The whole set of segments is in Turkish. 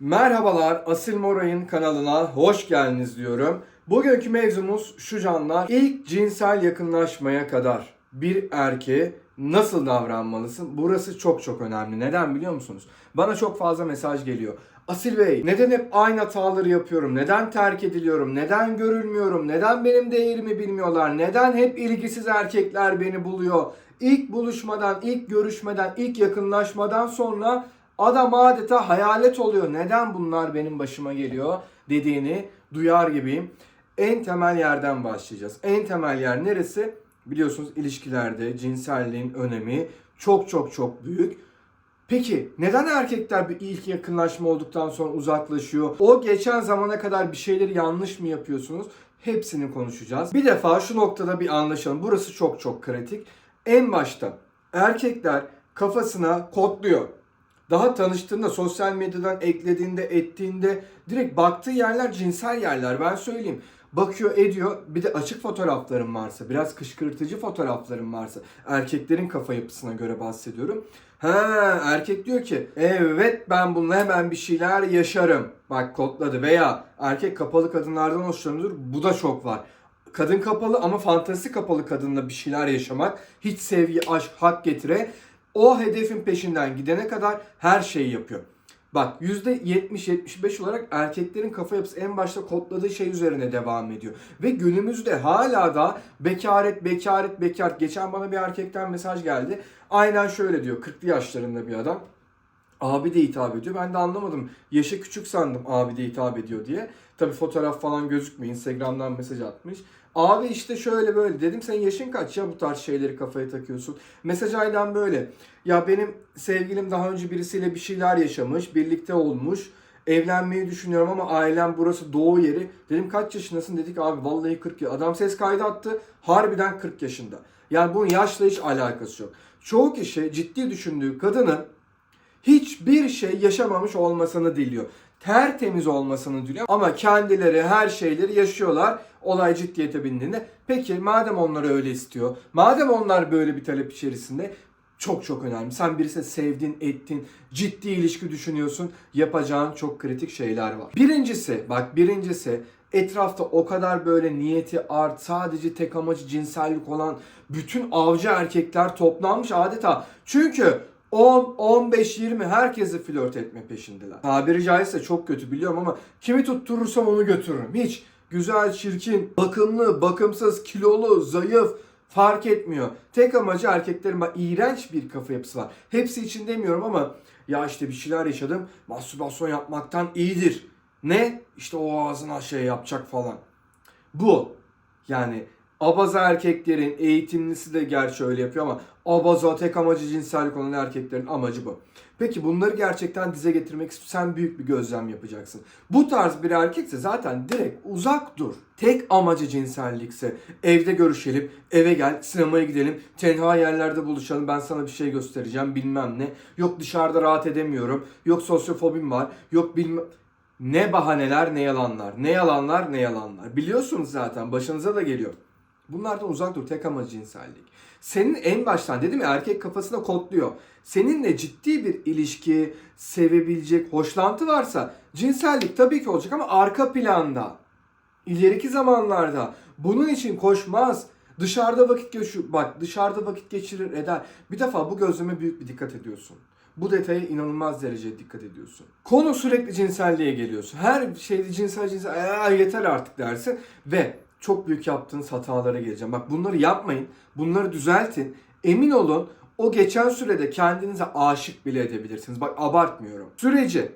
Merhabalar, Asil Moray'ın kanalına hoş geldiniz diyorum. Bugünkü mevzumuz şu canlar. İlk cinsel yakınlaşmaya kadar bir erkeğe nasıl davranmalısın? Burası çok çok önemli. Neden biliyor musunuz? Bana çok fazla mesaj geliyor. Asil Bey, neden hep aynı hataları yapıyorum? Neden terk ediliyorum? Neden görülmüyorum? Neden benim değerimi bilmiyorlar? Neden hep ilgisiz erkekler beni buluyor? İlk buluşmadan, ilk görüşmeden, ilk yakınlaşmadan sonra Adam adeta hayalet oluyor. Neden bunlar benim başıma geliyor dediğini duyar gibiyim. En temel yerden başlayacağız. En temel yer neresi? Biliyorsunuz ilişkilerde cinselliğin önemi çok çok çok büyük. Peki neden erkekler bir ilk yakınlaşma olduktan sonra uzaklaşıyor? O geçen zamana kadar bir şeyleri yanlış mı yapıyorsunuz? Hepsini konuşacağız. Bir defa şu noktada bir anlaşalım. Burası çok çok kritik. En başta erkekler kafasına kodluyor. Daha tanıştığında, sosyal medyadan eklediğinde, ettiğinde direkt baktığı yerler cinsel yerler. Ben söyleyeyim. Bakıyor, ediyor. Bir de açık fotoğraflarım varsa, biraz kışkırtıcı fotoğraflarım varsa, erkeklerin kafa yapısına göre bahsediyorum. Ha, erkek diyor ki, evet ben bununla hemen bir şeyler yaşarım. Bak kodladı veya erkek kapalı kadınlardan hoşlanır. Bu da çok var. Kadın kapalı ama fantezi kapalı kadınla bir şeyler yaşamak, hiç sevgi, aşk, hak getire o hedefin peşinden gidene kadar her şeyi yapıyor. Bak %70-75 olarak erkeklerin kafa yapısı en başta kodladığı şey üzerine devam ediyor. Ve günümüzde hala da bekaret, bekaret, bekaret. Geçen bana bir erkekten mesaj geldi. Aynen şöyle diyor. 40'lı yaşlarında bir adam. Abi de hitap ediyor. Ben de anlamadım. Yaşı küçük sandım abi de hitap ediyor diye. Tabi fotoğraf falan gözükmüyor. Instagram'dan mesaj atmış. Abi işte şöyle böyle dedim sen yaşın kaç ya bu tarz şeyleri kafaya takıyorsun. Mesaj aynen böyle. Ya benim sevgilim daha önce birisiyle bir şeyler yaşamış, birlikte olmuş. Evlenmeyi düşünüyorum ama ailem burası doğu yeri. Dedim kaç yaşındasın dedik abi vallahi 40 ya. Adam ses kaydı attı. Harbiden 40 yaşında. Yani bunun yaşla hiç alakası yok. Çoğu kişi ciddi düşündüğü kadının hiçbir şey yaşamamış olmasını diliyor. Tertemiz olmasını diliyor ama kendileri her şeyleri yaşıyorlar olay ciddiyete bindiğinde. Peki madem onlar öyle istiyor, madem onlar böyle bir talep içerisinde çok çok önemli. Sen birisini sevdin, ettin, ciddi ilişki düşünüyorsun, yapacağın çok kritik şeyler var. Birincisi, bak birincisi etrafta o kadar böyle niyeti art, sadece tek amacı cinsellik olan bütün avcı erkekler toplanmış adeta. Çünkü 10, 15, 20 herkesi flört etme peşindeler. Tabiri caizse çok kötü biliyorum ama kimi tutturursam onu götürürüm. Hiç güzel, çirkin, bakımlı, bakımsız, kilolu, zayıf fark etmiyor. Tek amacı erkeklerin bak iğrenç bir kafa yapısı var. Hepsi için demiyorum ama ya işte bir şeyler yaşadım. Mastürbasyon yapmaktan iyidir. Ne? İşte o ağzına şey yapacak falan. Bu. Yani abaza erkeklerin eğitimlisi de gerçi öyle yapıyor ama abaza tek amacı cinsellik olan erkeklerin amacı bu. Peki bunları gerçekten dize getirmek istiyorsan büyük bir gözlem yapacaksın. Bu tarz bir erkekse zaten direkt uzak dur. Tek amacı cinsellikse evde görüşelim, eve gel, sinemaya gidelim, tenha yerlerde buluşalım, ben sana bir şey göstereceğim bilmem ne. Yok dışarıda rahat edemiyorum, yok sosyofobim var, yok bilmem... Ne bahaneler ne yalanlar, ne yalanlar ne yalanlar. Biliyorsunuz zaten başınıza da geliyor. Bunlardan uzak dur. Tek amacı cinsellik. Senin en baştan dedim ya erkek kafasına kodluyor. Seninle ciddi bir ilişki, sevebilecek, hoşlantı varsa cinsellik tabii ki olacak ama arka planda. ileriki zamanlarda bunun için koşmaz. Dışarıda vakit geçiyor. Bak dışarıda vakit geçirir eder. Bir defa bu gözleme büyük bir dikkat ediyorsun. Bu detaya inanılmaz derecede dikkat ediyorsun. Konu sürekli cinselliğe geliyorsun. Her şeyde cinsel cinsel yeter artık dersin ve çok büyük yaptığınız hatalara geleceğim. Bak bunları yapmayın. Bunları düzeltin. Emin olun o geçen sürede kendinize aşık bile edebilirsiniz. Bak abartmıyorum. Süreci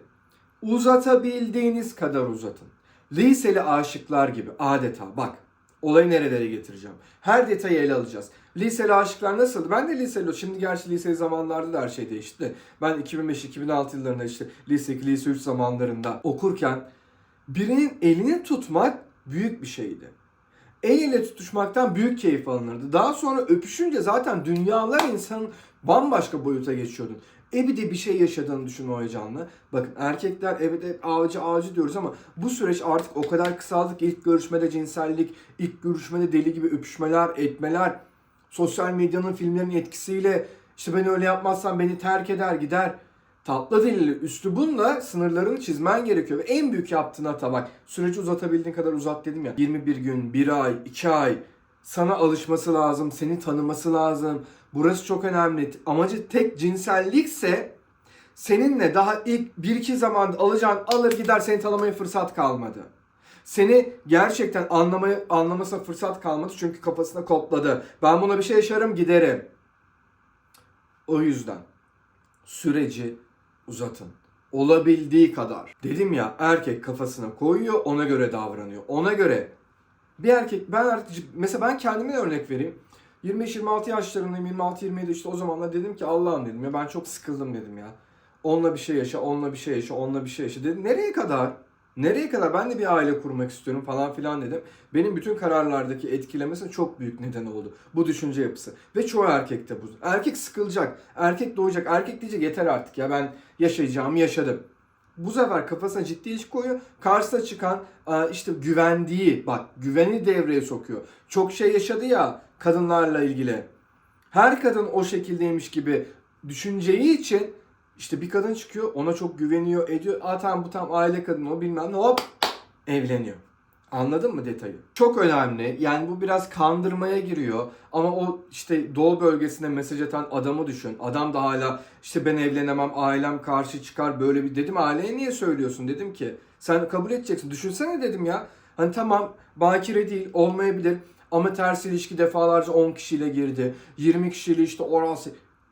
uzatabildiğiniz kadar uzatın. Liseli aşıklar gibi adeta bak olayı nerelere getireceğim. Her detayı ele alacağız. Liseli aşıklar nasıldı? Ben de liseli, şimdi gerçi liseli zamanlarda da her şey değişti. Ben 2005-2006 yıllarında işte lise 2, lise 3 zamanlarında okurken birinin elini tutmak büyük bir şeydi el ele tutuşmaktan büyük keyif alınırdı. Daha sonra öpüşünce zaten dünyalar insanın bambaşka boyuta geçiyordun. E bir de bir şey yaşadığını düşün o heyecanla. Bakın erkekler evet hep avcı avcı diyoruz ama bu süreç artık o kadar kısaldı ki ilk görüşmede cinsellik, ilk görüşmede deli gibi öpüşmeler, etmeler, sosyal medyanın filmlerin etkisiyle işte ben öyle yapmazsam beni terk eder gider. Tatlı dilli üslubunla sınırlarını çizmen gerekiyor. Ve en büyük yaptığın hata bak süreci uzatabildiğin kadar uzat dedim ya. 21 gün, 1 ay, 2 ay sana alışması lazım, seni tanıması lazım. Burası çok önemli. Amacı tek cinsellikse seninle daha ilk 1-2 zamanda alacağın alır gider seni tanımaya fırsat kalmadı. Seni gerçekten anlamaya, anlamasına fırsat kalmadı çünkü kafasına kodladı. Ben buna bir şey yaşarım giderim. O yüzden süreci uzatın. Olabildiği kadar. Dedim ya erkek kafasına koyuyor ona göre davranıyor. Ona göre bir erkek ben artık mesela ben kendime örnek vereyim. 25-26 yaşlarındayım 26-27 işte o zamanlar dedim ki Allah'ım dedim ya ben çok sıkıldım dedim ya. Onunla bir şey yaşa, onunla bir şey yaşa, onunla bir şey yaşa dedim. Nereye kadar? Nereye kadar? Ben de bir aile kurmak istiyorum falan filan dedim. Benim bütün kararlardaki etkilemesi çok büyük neden oldu. Bu düşünce yapısı. Ve çoğu erkekte bu. Erkek sıkılacak. Erkek doğacak. Erkek diyecek yeter artık ya ben yaşayacağımı yaşadım. Bu sefer kafasına ciddi iş koyuyor. Karşısına çıkan e, işte güvendiği bak güveni devreye sokuyor. Çok şey yaşadı ya kadınlarla ilgili. Her kadın o şekildeymiş gibi düşüneceği için işte bir kadın çıkıyor ona çok güveniyor ediyor. Aa tamam bu tam aile kadını o bilmem ne hop evleniyor. Anladın mı detayı? Çok önemli. Yani bu biraz kandırmaya giriyor. Ama o işte doğu bölgesinde mesaj atan adamı düşün. Adam da hala işte ben evlenemem, ailem karşı çıkar böyle bir dedim. Aileye niye söylüyorsun dedim ki. Sen kabul edeceksin. Düşünsene dedim ya. Hani tamam bakire değil olmayabilir. Ama ters ilişki defalarca 10 kişiyle girdi. 20 kişiyle işte oral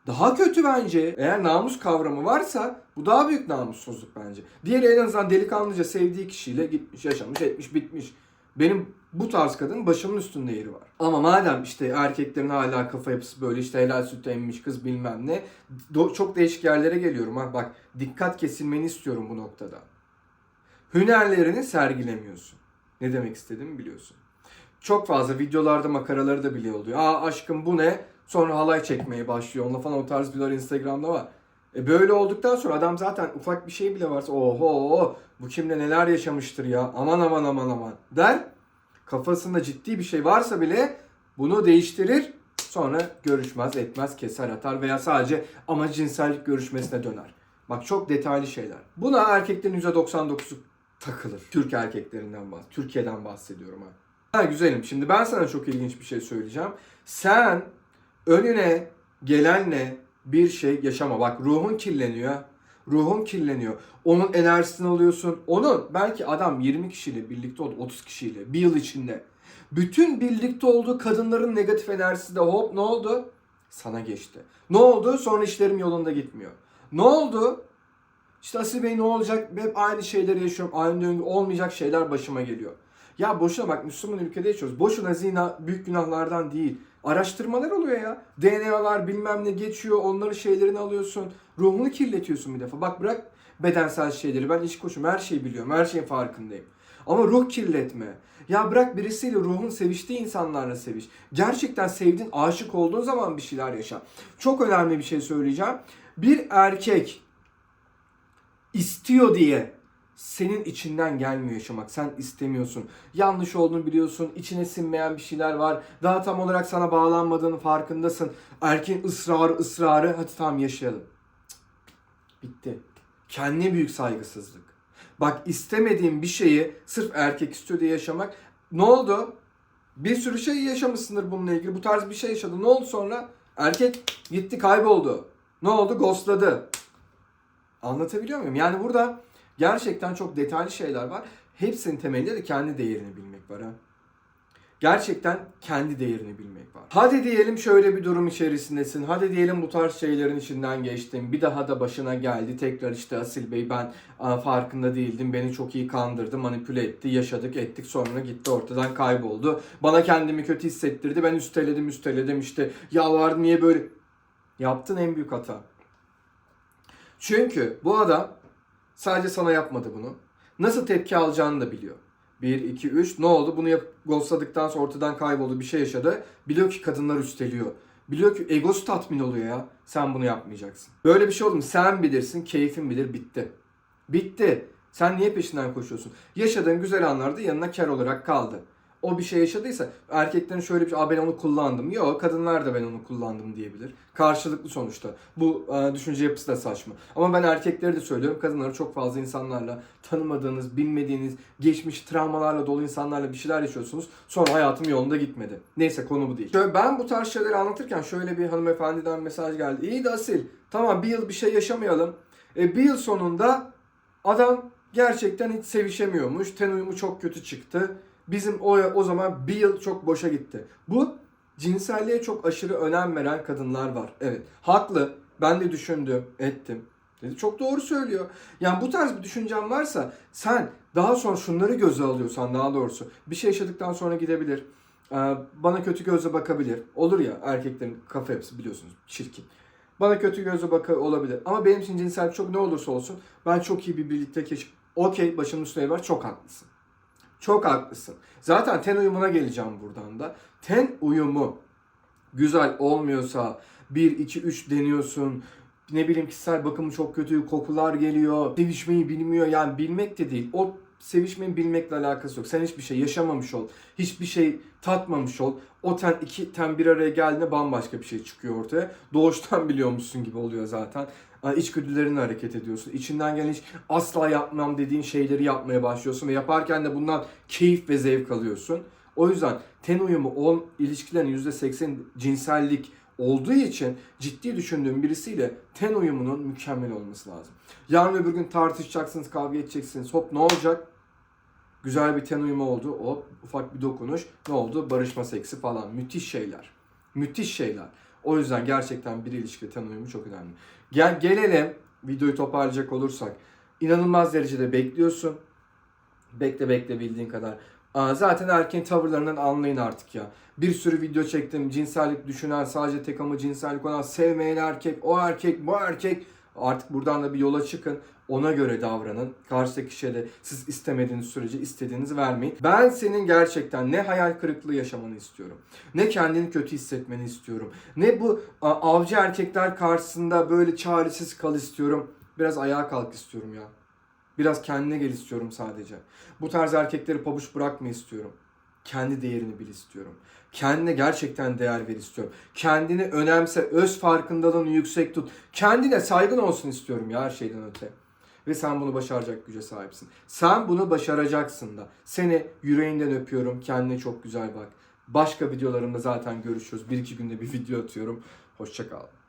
daha kötü bence. Eğer namus kavramı varsa bu daha büyük namussuzluk bence. Diğeri en azından delikanlıca sevdiği kişiyle gitmiş, yaşamış, etmiş, bitmiş. Benim bu tarz kadın başımın üstünde yeri var. Ama madem işte erkeklerin hala kafa yapısı böyle işte helal süt emmiş kız bilmem ne. çok değişik yerlere geliyorum ha. Bak dikkat kesilmeni istiyorum bu noktada. Hünerlerini sergilemiyorsun. Ne demek istediğimi biliyorsun. Çok fazla videolarda makaraları da bile oluyor. Aa aşkım bu ne? Sonra halay çekmeye başlıyor. Onunla falan o tarz videolar Instagram'da var. E böyle olduktan sonra adam zaten ufak bir şey bile varsa oho bu kimle neler yaşamıştır ya aman aman aman aman der. Kafasında ciddi bir şey varsa bile bunu değiştirir. Sonra görüşmez, etmez, keser atar veya sadece ama cinsellik görüşmesine döner. Bak çok detaylı şeyler. Buna erkeklerin %99'u takılır. Türk erkeklerinden bahsediyorum. Türkiye'den bahsediyorum ha. Ha güzelim. Şimdi ben sana çok ilginç bir şey söyleyeceğim. Sen önüne gelenle bir şey yaşama. Bak ruhun kirleniyor. Ruhun kirleniyor. Onun enerjisini alıyorsun. Onun belki adam 20 kişiyle birlikte oldu. 30 kişiyle. Bir yıl içinde. Bütün birlikte olduğu kadınların negatif enerjisi de hop ne oldu? Sana geçti. Ne oldu? Sonra işlerim yolunda gitmiyor. Ne oldu? İşte Asil Bey ne olacak? Hep aynı şeyleri yaşıyorum. Aynı döngü olmayacak şeyler başıma geliyor. Ya boşuna bak Müslüman ülkede yaşıyoruz. Boşuna zina büyük günahlardan değil. Araştırmalar oluyor ya. DNA'lar bilmem ne geçiyor. Onların şeylerini alıyorsun. Ruhunu kirletiyorsun bir defa. Bak bırak bedensel şeyleri. Ben iş koşum. Her şeyi biliyorum. Her şeyin farkındayım. Ama ruh kirletme. Ya bırak birisiyle ruhun seviştiği insanlarla seviş. Gerçekten sevdiğin, aşık olduğun zaman bir şeyler yaşa. Çok önemli bir şey söyleyeceğim. Bir erkek istiyor diye senin içinden gelmiyor yaşamak. Sen istemiyorsun. Yanlış olduğunu biliyorsun. içine sinmeyen bir şeyler var. Daha tam olarak sana bağlanmadığını farkındasın. Erkeğin ısrarı ısrarı. Hadi tamam yaşayalım. Bitti. Kendine büyük saygısızlık. Bak istemediğin bir şeyi sırf erkek istiyor diye yaşamak. Ne oldu? Bir sürü şey yaşamışsındır bununla ilgili. Bu tarz bir şey yaşadı. Ne oldu sonra? Erkek gitti kayboldu. Ne oldu? Ghostladı. Anlatabiliyor muyum? Yani burada gerçekten çok detaylı şeyler var. Hepsinin temelinde de kendi değerini bilmek var. Gerçekten kendi değerini bilmek var. Hadi diyelim şöyle bir durum içerisindesin. Hadi diyelim bu tarz şeylerin içinden geçtin. Bir daha da başına geldi. Tekrar işte Asil Bey ben farkında değildim. Beni çok iyi kandırdı, manipüle etti. Yaşadık, ettik. Sonra gitti ortadan kayboldu. Bana kendimi kötü hissettirdi. Ben üsteledim, üsteledim işte. Yalvardım niye böyle? Yaptın en büyük hata. Çünkü bu adam sadece sana yapmadı bunu. Nasıl tepki alacağını da biliyor. 1, 2, 3 ne oldu? Bunu yap ghostladıktan sonra ortadan kayboldu bir şey yaşadı. Biliyor ki kadınlar üsteliyor. Biliyor ki egosu tatmin oluyor ya. Sen bunu yapmayacaksın. Böyle bir şey oldu mu? Sen bilirsin, keyfin bilir, bitti. Bitti. Sen niye peşinden koşuyorsun? Yaşadığın güzel anlarda yanına kar olarak kaldı. O bir şey yaşadıysa erkeklerin şöyle bir şey, ben onu kullandım. Yok kadınlar da ben onu kullandım diyebilir. Karşılıklı sonuçta. Bu e, düşünce yapısı da saçma. Ama ben erkekleri de söylüyorum. Kadınları çok fazla insanlarla tanımadığınız, bilmediğiniz, geçmiş travmalarla dolu insanlarla bir şeyler yaşıyorsunuz. Sonra hayatım yolunda gitmedi. Neyse konu bu değil. Şöyle ben bu tarz şeyleri anlatırken şöyle bir hanımefendiden mesaj geldi. İyi de Asil tamam bir yıl bir şey yaşamayalım. E, bir yıl sonunda adam gerçekten hiç sevişemiyormuş. Ten uyumu çok kötü çıktı. Bizim o, o zaman bir yıl çok boşa gitti. Bu cinselliğe çok aşırı önem veren kadınlar var. Evet haklı. Ben de düşündüm, ettim. Dedi, çok doğru söylüyor. Yani bu tarz bir düşüncen varsa sen daha sonra şunları göze alıyorsan daha doğrusu bir şey yaşadıktan sonra gidebilir. Ee, Bana kötü gözle bakabilir. Olur ya erkeklerin kafa yapısı biliyorsunuz çirkin. Bana kötü gözle bakı olabilir. Ama benim için cinsel çok ne olursa olsun ben çok iyi bir birlikte keşif. Okey başımın üstüne var çok haklısın. Çok haklısın. Zaten ten uyumuna geleceğim buradan da. Ten uyumu güzel olmuyorsa 1, 2, 3 deniyorsun. Ne bileyim kişisel bakımı çok kötü, kokular geliyor. Sevişmeyi bilmiyor. Yani bilmek de değil. O sevişmeyi bilmekle alakası yok. Sen hiçbir şey yaşamamış ol. Hiçbir şey tatmamış ol. O ten iki ten bir araya geldiğinde bambaşka bir şey çıkıyor ortaya. Doğuştan biliyormuşsun gibi oluyor zaten. İçgüdülerinle hareket ediyorsun. İçinden gelen hiç asla yapmam dediğin şeyleri yapmaya başlıyorsun ve yaparken de bundan keyif ve zevk alıyorsun. O yüzden ten uyumu ol, ilişkilerin %80 cinsellik olduğu için ciddi düşündüğüm birisiyle ten uyumunun mükemmel olması lazım. Yarın öbür gün tartışacaksınız, kavga edeceksiniz. Hop ne olacak? Güzel bir ten uyumu oldu. Hop ufak bir dokunuş. Ne oldu? Barışma seksi falan. Müthiş şeyler. Müthiş şeyler. O yüzden gerçekten bir ilişkide ten uyumu çok önemli. Gel gelelim videoyu toparlayacak olursak. İnanılmaz derecede bekliyorsun. Bekle bekle bildiğin kadar. Aa, zaten erkeğin tavırlarından anlayın artık ya. Bir sürü video çektim. Cinsellik düşünen, sadece tek ama cinsellik olan, sevmeyen erkek, o erkek, bu erkek. Artık buradan da bir yola çıkın. Ona göre davranın. Karşıdaki kişiye de siz istemediğiniz sürece istediğinizi vermeyin. Ben senin gerçekten ne hayal kırıklığı yaşamanı istiyorum. Ne kendini kötü hissetmeni istiyorum. Ne bu avcı erkekler karşısında böyle çaresiz kal istiyorum. Biraz ayağa kalk istiyorum ya. Biraz kendine gel istiyorum sadece. Bu tarz erkekleri pabuç bırakma istiyorum. Kendi değerini bil istiyorum. Kendine gerçekten değer ver istiyorum. Kendini önemse, öz farkındalığını yüksek tut. Kendine saygın olsun istiyorum ya her şeyden öte. Ve sen bunu başaracak güce sahipsin. Sen bunu başaracaksın da. Seni yüreğinden öpüyorum. Kendine çok güzel bak. Başka videolarımda zaten görüşürüz. Bir iki günde bir video atıyorum. Hoşça kal.